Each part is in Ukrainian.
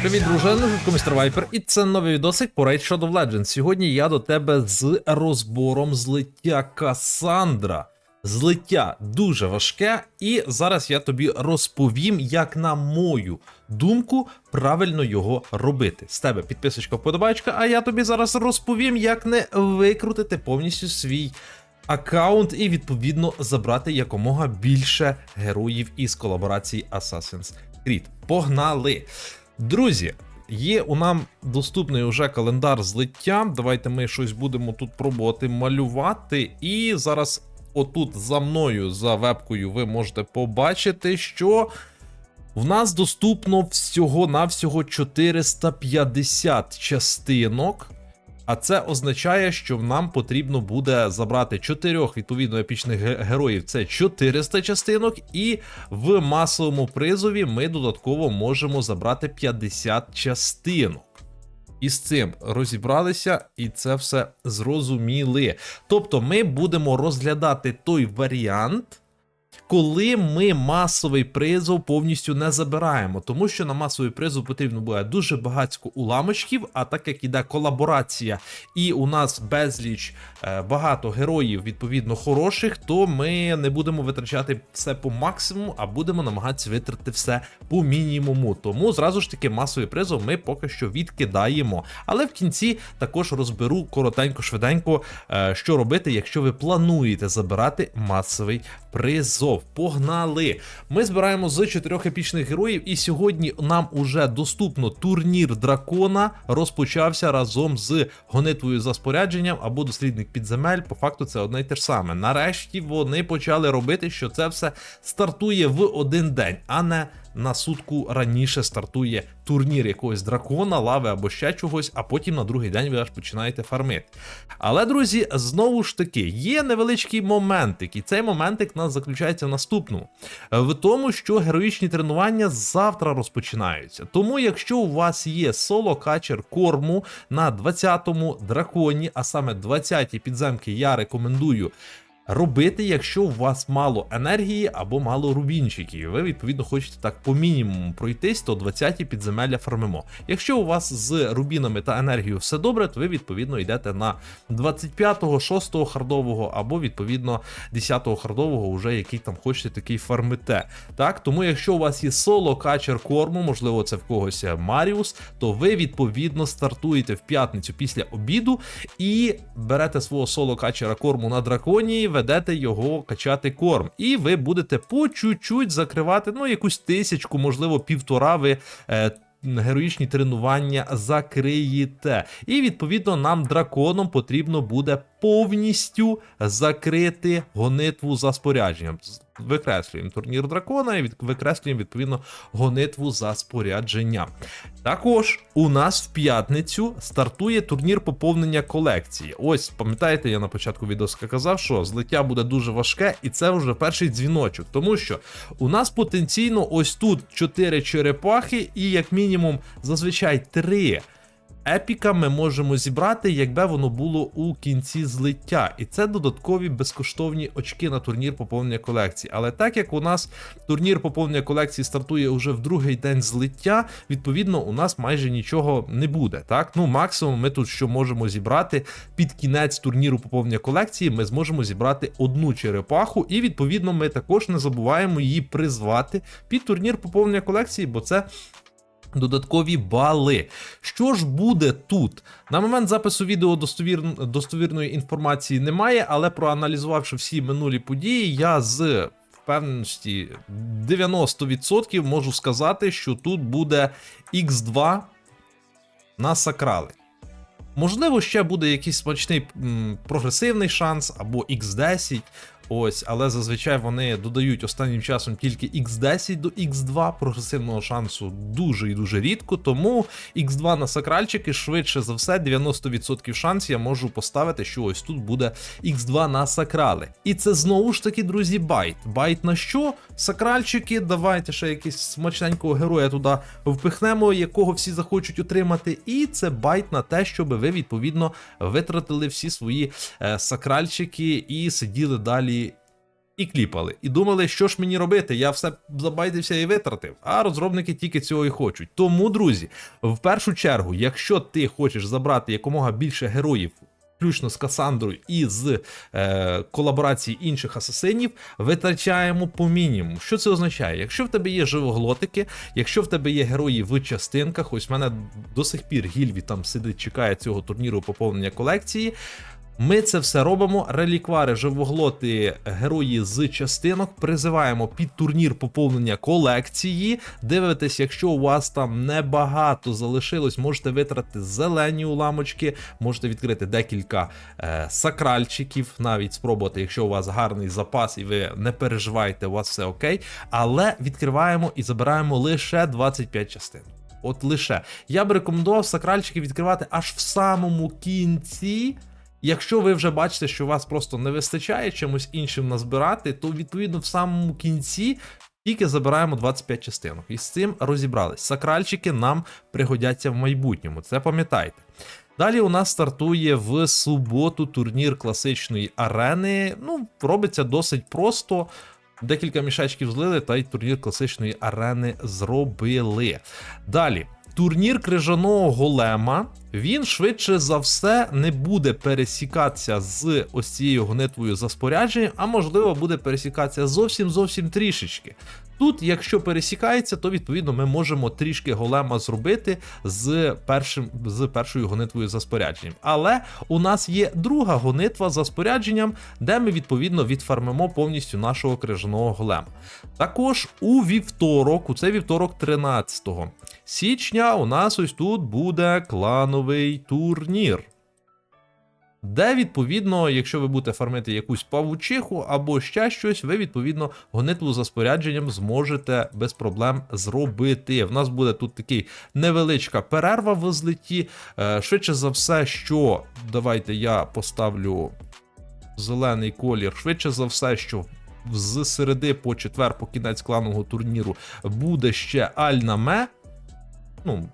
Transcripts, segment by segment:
Привіт, дружина, жутко містер Вайпер, і це новий відосик по Raid Shadow Legends. Сьогодні я до тебе з розбором злиття Касандра. Злиття дуже важке, і зараз я тобі розповім, як на мою думку правильно його робити. З тебе підписочка, вподобайка, а я тобі зараз розповім, як не викрутити повністю свій аккаунт і відповідно забрати якомога більше героїв із колаборації Assassin's Creed. Погнали! Друзі, є у нам доступний уже календар злиття. Давайте ми щось будемо тут пробувати малювати. І зараз, отут за мною, за вебкою, ви можете побачити, що. В нас доступно всього-навсього 450 частинок. А це означає, що нам потрібно буде забрати чотирьох відповідно епічних героїв. Це 400 частинок, і в масовому призові ми додатково можемо забрати 50 частинок. І з цим розібралися, і це все зрозуміли. Тобто, ми будемо розглядати той варіант, коли ми масовий призов повністю не забираємо, тому що на масовий призов потрібно буде дуже багатько уламочків, а так як іде колаборація, і у нас безліч е, багато героїв, відповідно хороших, то ми не будемо витрачати все по максимуму, а будемо намагатися витратити все по мінімуму. Тому зразу ж таки масовий призов ми поки що відкидаємо. Але в кінці також розберу коротенько, швиденько, е, що робити, якщо ви плануєте забирати масовий призов. Погнали! Ми збираємо з чотирьох епічних героїв, і сьогодні нам уже доступно турнір дракона розпочався разом з гонитвою за спорядженням або дослідник підземель. По факту це одне й те ж саме. Нарешті вони почали робити, що це все стартує в один день, а не на сутку раніше стартує турнір якогось дракона, лави або ще чогось, а потім на другий день ви аж починаєте фармити. Але, друзі, знову ж таки, є невеличкий моментик, і цей моментик нас заключається в наступному: в тому, що героїчні тренування завтра розпочинаються. Тому, якщо у вас є соло-качер корму на 20-му драконі, а саме 20-ті підземки, я рекомендую. Робити, якщо у вас мало енергії або мало рубінчиків, і ви відповідно хочете так по мінімуму пройтись, то 20-ті підземелля фармимо. Якщо у вас з рубінами та енергією все добре, то ви відповідно йдете на 25-го, 6-го хардового або відповідно 10-го хардового, уже який там хочете такий фармите. Так, тому якщо у вас є соло качер корму, можливо, це в когось Маріус, то ви відповідно стартуєте в п'ятницю після обіду і берете свого соло качера корму на драконі, ведете його качати корм. І ви будете по чуть-чуть закривати ну якусь тисячку, можливо, півтора ви. Е, Героїчні тренування закриєте. І відповідно нам драконом потрібно буде повністю закрити гонитву за спорядженням. Викреслюємо турнір дракона і від- викреслюємо відповідно гонитву за спорядженням. Також у нас в п'ятницю стартує турнір поповнення колекції. Ось, пам'ятаєте, я на початку відео казав, що злиття буде дуже важке, і це вже перший дзвіночок, тому що у нас потенційно ось тут 4 черепахи, і як мінімум зазвичай 3 епіка ми можемо зібрати, якби воно було у кінці злиття. І це додаткові безкоштовні очки на турнір поповнення колекції. Але так як у нас турнір поповнення колекції стартує уже в другий день злиття, відповідно, у нас майже нічого не буде. Так, ну максимум ми тут що можемо зібрати під кінець турніру поповнення колекції, ми зможемо зібрати одну черепаху, і відповідно ми також не забуваємо її призвати під турнір поповнення колекції, бо це Додаткові бали. Що ж буде тут? На момент запису відео достовір... достовірної інформації немає, але проаналізувавши всі минулі події, я з впевненості 90% можу сказати, що тут буде X2 на сакрали. Можливо, ще буде якийсь смачний прогресивний шанс або X10. Ось, але зазвичай вони додають останнім часом тільки X10 до X2 прогресивного шансу дуже і дуже рідко. Тому X2 на сакральчики швидше за все 90% шанс я можу поставити, що ось тут буде X2 на сакрали. І це знову ж таки, друзі, байт. Байт на що? Сакральчики, давайте ще якийсь смачненького героя туди впихнемо, якого всі захочуть отримати. І це байт на те, щоб ви відповідно витратили всі свої е, сакральчики і сиділи далі і кліпали, і думали, що ж мені робити. Я все забайтився і витратив. А розробники тільки цього і хочуть. Тому, друзі, в першу чергу, якщо ти хочеш забрати якомога більше героїв. Включно з Касандрою і з е, колаборації інших асасинів, витрачаємо по мінімуму. Що це означає? Якщо в тебе є живоглотики, якщо в тебе є герої в частинках, ось в мене до сих пір Гільві там сидить, чекає цього турніру поповнення колекції. Ми це все робимо. Реліквари, живоглоти, герої з частинок призиваємо під турнір поповнення колекції. Дивитесь, якщо у вас там небагато залишилось, можете витратити зелені уламочки, можете відкрити декілька е, сакральчиків, навіть спробувати, якщо у вас гарний запас і ви не переживаєте, у вас все окей. Але відкриваємо і забираємо лише 25 частин. От лише я б рекомендував сакральчики відкривати аж в самому кінці. Якщо ви вже бачите, що вас просто не вистачає чимось іншим назбирати, то відповідно в самому кінці тільки забираємо 25 частинок. І з цим розібрались. Сакральчики нам пригодяться в майбутньому, це пам'ятайте. Далі у нас стартує в суботу турнір класичної арени. Ну, робиться досить просто. Декілька мішечків злили, та й турнір класичної арени зробили. Далі. Турнір крижаного голема. Він швидше за все не буде пересікатися з ось цією гонитвою за спорядженням, а можливо буде пересікатися зовсім зовсім трішечки. Тут, якщо пересікається, то відповідно ми можемо трішки голема зробити з першим з першою гонитвою за спорядженням. Але у нас є друга гонитва за спорядженням, де ми відповідно відфармимо повністю нашого крижаного голема. Також у вівторок, у цей вівторок, 13 січня, у нас ось тут буде клановий турнір. Де, відповідно, якщо ви будете фармити якусь павучиху або ще щось, ви, відповідно, гонитву за спорядженням зможете без проблем зробити. В нас буде тут такий невеличка перерва в злеті. Е, Швидше за все, що давайте я поставлю зелений колір. Швидше за все, що з середи по четвер, по кінець кланового турніру, буде ще Альнаме. Ну,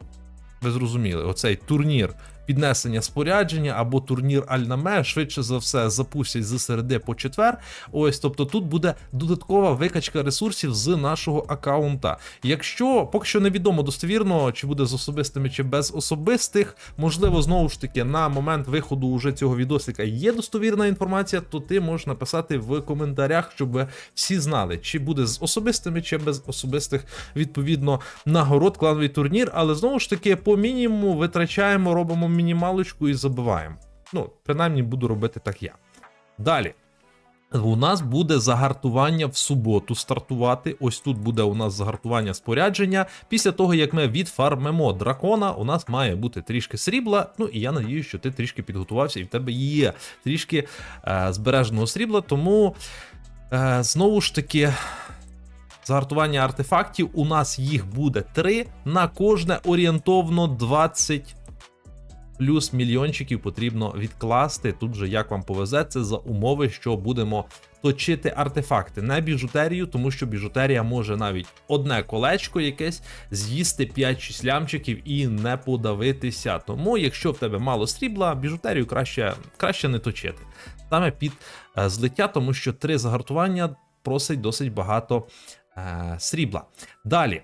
ви зрозуміли, оцей турнір піднесення спорядження або турнір Альнаме, швидше за все, запустять з середи по четвер. Ось, тобто тут буде додаткова викачка ресурсів з нашого аккаунта. Якщо поки що невідомо достовірно, чи буде з особистими, чи без особистих, можливо, знову ж таки, на момент виходу уже цього відосика є достовірна інформація, то ти можеш написати в коментарях, щоб ви всі знали, чи буде з особистими, чи без особистих, відповідно, нагород клановий турнір. Але знову ж таки, по мінімуму витрачаємо, робимо мінімалочку і забиваємо. Ну, принаймні буду робити так я. Далі. У нас буде загартування в суботу стартувати. Ось тут буде у нас загартування спорядження. Після того, як ми відфармимо дракона, у нас має бути трішки срібла. Ну і я надію, що ти трішки підготувався, і в тебе є трішки е, збереженого срібла. Тому е, знову ж таки. Загартування артефактів у нас їх буде 3, на кожне орієнтовно 20 плюс мільйончиків потрібно відкласти. Тут же як вам повезе, це за умови, що будемо точити артефакти, не біжутерію, тому що біжутерія може навіть одне колечко якесь з'їсти 5-6 лямчиків і не подавитися. Тому, якщо в тебе мало срібла, біжутерію краще, краще не точити. Саме під е, злиття, тому що три загартування просить досить багато е, срібла. Далі.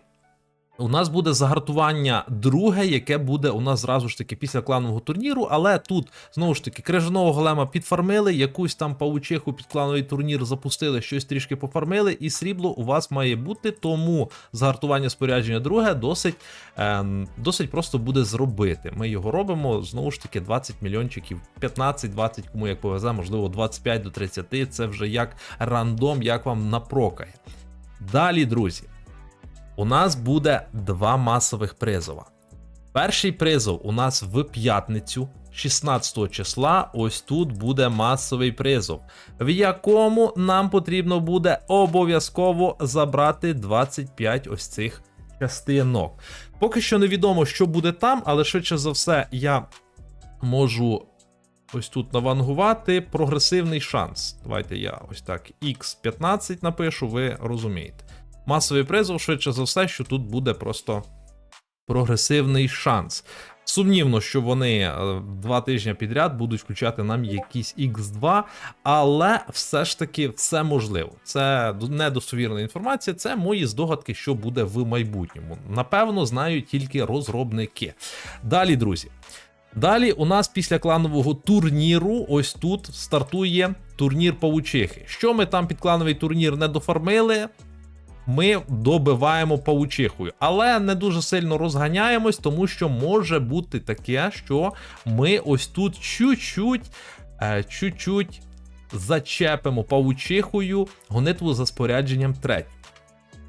У нас буде загартування друге, яке буде у нас зразу ж таки після кланового турніру, але тут знову ж таки крижаного голема підфармили, якусь там паучиху під клановий турнір запустили, щось трішки пофармили, і срібло у вас має бути. Тому загартування спорядження друге досить е, досить просто буде зробити. Ми його робимо знову ж таки 20 мільйончиків, 15-20, кому як повезе, можливо, 25 до 30. Це вже як рандом, як вам напрокає. Далі, друзі. У нас буде два масових призова. Перший призов у нас в п'ятницю, 16 числа. Ось тут буде масовий призов, в якому нам потрібно буде обов'язково забрати 25 ось цих частинок. Поки що невідомо, що буде там, але швидше за все, я можу ось тут навангувати прогресивний шанс. Давайте я ось так X15 напишу, ви розумієте. Масовий призов, швидше за все, що тут буде просто прогресивний шанс. Сумнівно, що вони е, два тижні підряд будуть включати нам якийсь X2, але все ж таки все можливо. Це недостовірна інформація, це мої здогадки, що буде в майбутньому. Напевно, знають тільки розробники. Далі, друзі. Далі у нас після кланового турніру, ось тут стартує турнір Павучихи. Що ми там під клановий турнір не дофармили, ми добиваємо паучихою, але не дуже сильно розганяємось, тому що може бути таке, що ми ось тут чуть-чуть, е, чуть-чуть зачепимо паучихою гонитву за спорядженням третю.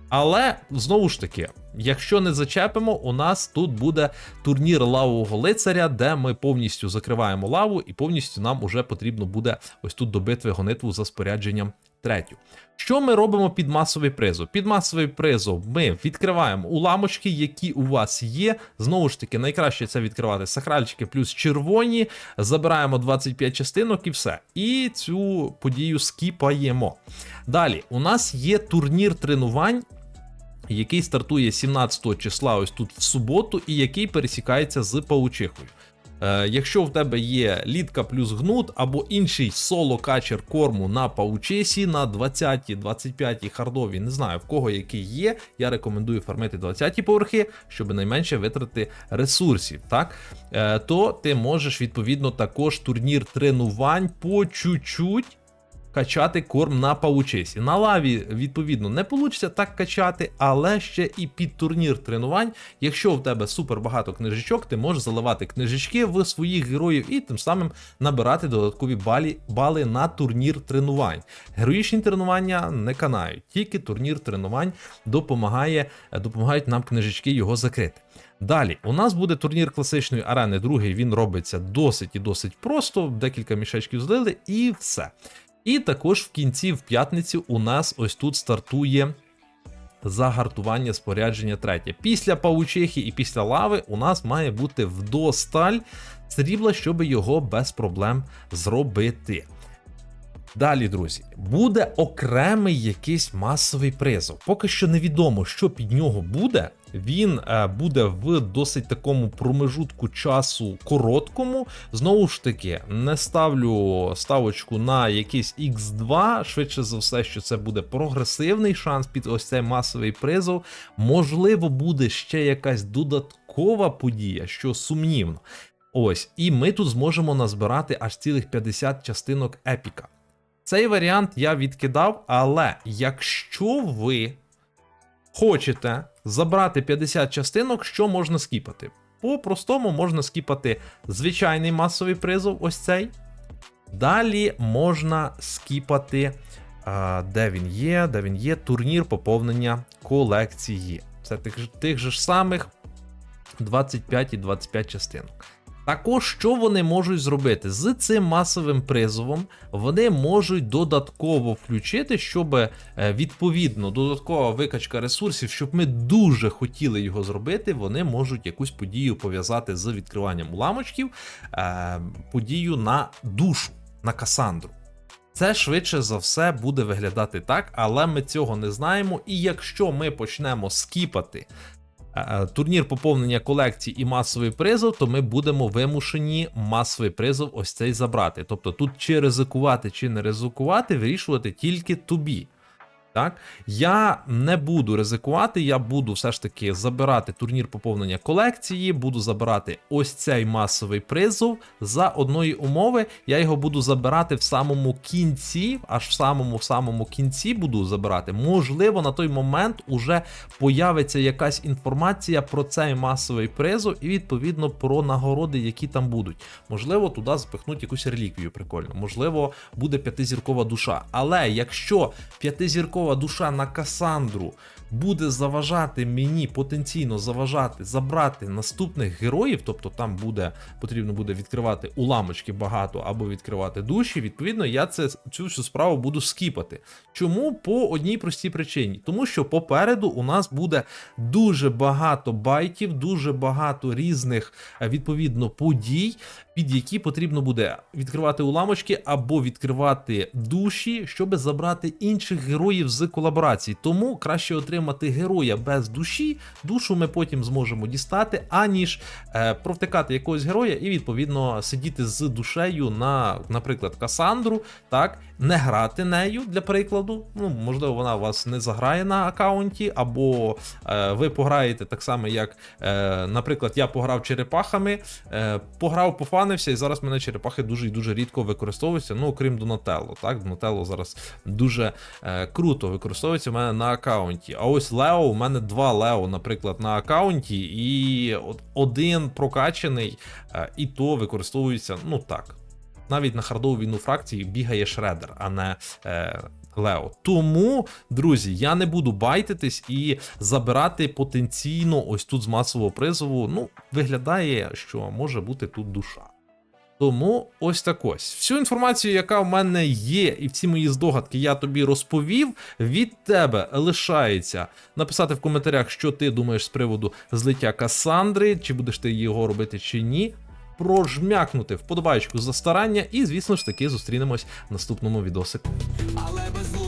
Але знову ж таки, якщо не зачепимо, у нас тут буде турнір лавового лицаря, де ми повністю закриваємо лаву, і повністю нам уже потрібно буде ось тут добити гонитву за спорядженням третю. Що ми робимо під масовий призов? Під масовий призов ми відкриваємо уламочки, які у вас є. Знову ж таки, найкраще це відкривати сахральчики плюс червоні. Забираємо 25 частинок і все. І цю подію скіпаємо. Далі, у нас є турнір тренувань. Який стартує 17 числа, ось тут в суботу, і який пересікається з паучихою. Е, якщо в тебе є літка плюс гнут або інший соло-качер корму на паучесі на 20, 25 хардові, не знаю в кого який є. Я рекомендую фармити 20-ті поверхи, щоб найменше витрати ресурсів. Так е, то ти можеш відповідно також турнір тренувань по чуть-чуть качати корм на паучесі. На лаві, відповідно, не вийде так качати, але ще і під турнір тренувань. Якщо в тебе супер багато книжечок, ти можеш заливати книжечки в своїх героїв і тим самим набирати додаткові балі, бали на турнір тренувань. Героїчні тренування не канають, тільки турнір тренувань допомагає, допомагають нам книжечки його закрити. Далі, у нас буде турнір класичної арени. Другий він робиться досить і досить просто. Декілька мішечків злили, і все. І також в кінці, в п'ятницю, у нас ось тут стартує загартування спорядження третє. Після паучихи і після лави у нас має бути вдосталь срібла, щоб його без проблем зробити. Далі, друзі, буде окремий якийсь масовий призов. Поки що невідомо, що під нього буде. Він е, буде в досить такому промежутку часу короткому. Знову ж таки, не ставлю ставочку на якийсь X2. Швидше за все, що це буде прогресивний шанс під ось цей масовий призов. Можливо, буде ще якась додаткова подія, що сумнівно. Ось, і ми тут зможемо назбирати аж цілих 50 частинок епіка. Цей варіант я відкидав, але якщо ви хочете забрати 50 частинок, що можна скіпати? По-простому можна скіпати звичайний масовий призов, ось цей. Далі можна скіпати, де він є, де він є, турнір поповнення колекції. Це тих, тих же ж самих 25 і 25 частинок. Також, що вони можуть зробити з цим масовим призовом, вони можуть додатково включити, щоб е, відповідно додаткова викачка ресурсів, щоб ми дуже хотіли його зробити. Вони можуть якусь подію пов'язати з відкриванням уламочків, е, подію на душу, на Касандру. Це швидше за все буде виглядати так, але ми цього не знаємо. І якщо ми почнемо скіпати турнір поповнення колекцій і масовий призов, то ми будемо вимушені масовий призов ось цей забрати. Тобто тут чи ризикувати, чи не ризикувати, вирішувати тільки тобі. Так, я не буду ризикувати, я буду все ж таки забирати турнір поповнення колекції, буду забирати ось цей масовий призов за одної умови. Я його буду забирати в самому кінці, аж в самому в самому кінці буду забирати. Можливо, на той момент уже появиться якась інформація про цей масовий призов і відповідно про нагороди, які там будуть. Можливо, туди запихнуть якусь реліквію прикольну. Можливо, буде п'ятизіркова душа. Але якщо п'ятизіркова душа на Касандру буде заважати мені, потенційно заважати забрати наступних героїв, тобто там буде потрібно буде відкривати уламочки багато або відкривати душі. Відповідно, я це цю всю справу буду скіпати. Чому? По одній простій причині, тому що попереду у нас буде дуже багато байтів, дуже багато різних е, відповідно подій, під які потрібно буде відкривати уламочки або відкривати душі, щоб забрати інших героїв з колаборацій. Тому краще отримати отримати героя без душі, душу ми потім зможемо дістати, аніж е, провтикати якогось героя і відповідно сидіти з душею на, наприклад, Касандру, так, не грати нею для прикладу. Ну, можливо, вона у вас не заграє на аккаунті, або е, ви пограєте так само, як, е, наприклад, я пограв черепахами, е, пограв, пофанився, і зараз мене черепахи дуже і дуже рідко використовуються. Ну, окрім Донателло. Так, Донателло зараз дуже е, круто використовується в мене на аккаунті. А ось Лео, у мене два Лео, наприклад, на аккаунті, і один прокачаний, е, і то використовується, ну так. Навіть на хардову війну фракції бігає Шредер, а не е, Лео. Тому, друзі, я не буду байтитись і забирати потенційно ось тут з масового призову. Ну, виглядає, що може бути тут душа. Тому ось так ось. Всю інформацію, яка в мене є, і всі мої здогадки я тобі розповів. Від тебе лишається написати в коментарях, що ти думаєш з приводу злиття Касандри, чи будеш ти його робити, чи ні. Прожмякнути вподобайку за старання, і, звісно ж таки, зустрінемось в наступному відосику. Але без